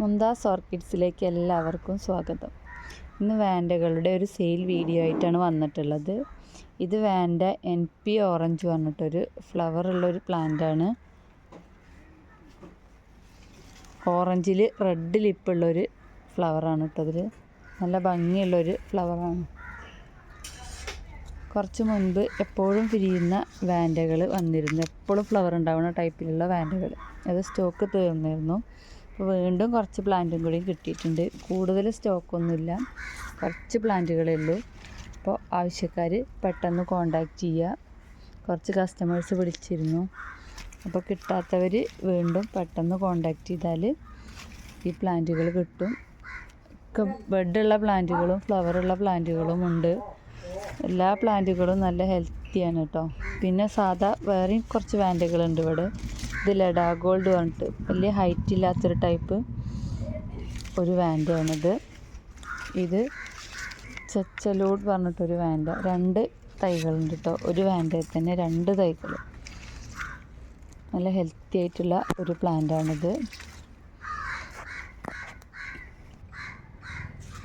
മുന്താസ് ഓർക്കിഡ്സിലേക്ക് എല്ലാവർക്കും സ്വാഗതം. ഇന്ന് വാൻഡകളുടെ ഒരു സെയിൽ വീഡിയോ ആയിട്ടാണ് വന്നിട്ടുള്ളത്. ഇത് വാൻഡ എൻ പി ഓറഞ്ച് പറഞ്ഞിട്ടൊരു ഫ്ലവർ ഉള്ളൊരു പ്ലാന്റാണ് ഓറഞ്ചിൽ റെഡ് ലിപ്പുള്ളൊരു ഫ്ലവറാണ് കേട്ടോ അതിൽ നല്ല ഭംഗിയുള്ളൊരു ഫ്ലവറാണ് കുറച്ച് മുൻപ് എപ്പോഴും പിരിയുന്ന വാൻഡകൾ വന്നിരുന്നു. എപ്പോഴും ഫ്ലവർ ഉണ്ടാവുന്ന ടൈപ്പിലുള്ള വാൻഡകൾ അത് സ്റ്റോക്ക് തീർന്നിരുന്നു. വീണ്ടും കുറച്ച് പ്ലാന്റും കൂടി കിട്ടിയിട്ടുണ്ട്. കൂടുതൽ സ്റ്റോക്കൊന്നുമില്ല കുറച്ച് പ്ലാന്റുകളേ ഉള്ളൂ. അപ്പോൾ ആവശ്യക്കാർ പെട്ടെന്ന് കോണ്ടാക്ട് ചെയ്യുക. കുറച്ച് കസ്റ്റമേഴ്സ് വിളിച്ചിരുന്നു. അപ്പോൾ കിട്ടാത്തവർ വീണ്ടും പെട്ടെന്ന് കോണ്ടാക്ട് ചെയ്താൽ ഈ പ്ലാന്റുകൾ കിട്ടും. ബെഡുള്ള പ്ലാന്റുകളും ഫ്ലവറുള്ള പ്ലാന്റുകളും ഉണ്ട്. എല്ലാ പ്ലാന്റുകളും നല്ല ഹെൽത്തിയാണ് കേട്ടോ പിന്നെ സാധാ വേറെയും കുറച്ച് വാൻഡുകളുണ്ട് ഇവിടെ. ഇത് ലഡാ ഗോൾഡ് പറഞ്ഞിട്ട് വലിയ ഹൈറ്റ് ഇല്ലാത്തൊരു ടൈപ്പ് ഒരു വാൻഡാണിത് ഇത് ചെച്ചലൂഡ് പറഞ്ഞിട്ടൊരു വാൻഡ രണ്ട് തൈകളുണ്ട് കേട്ടോ ഒരു വാൻഡയിൽ തന്നെ രണ്ട് തൈകൾ നല്ല ഹെൽത്തി ആയിട്ടുള്ള ഒരു പ്ലാന്റാണിത്.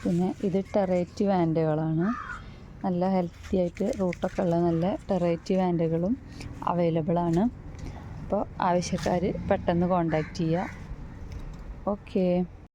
പിന്നെ ഇത് ടെറേറ്റ് വാൻഡുകളാണ് നല്ല ഹെൽത്തി ആയിട്ട് റൂട്ടൊക്കെ ഉള്ള നല്ല വെറൈറ്റി വാൻഡുകളും അവൈലബിൾ ആണ്. അപ്പോൾ ആവശ്യക്കാർ പെട്ടെന്ന് കോണ്ടാക്ട് ചെയ്യുക ഓക്കേ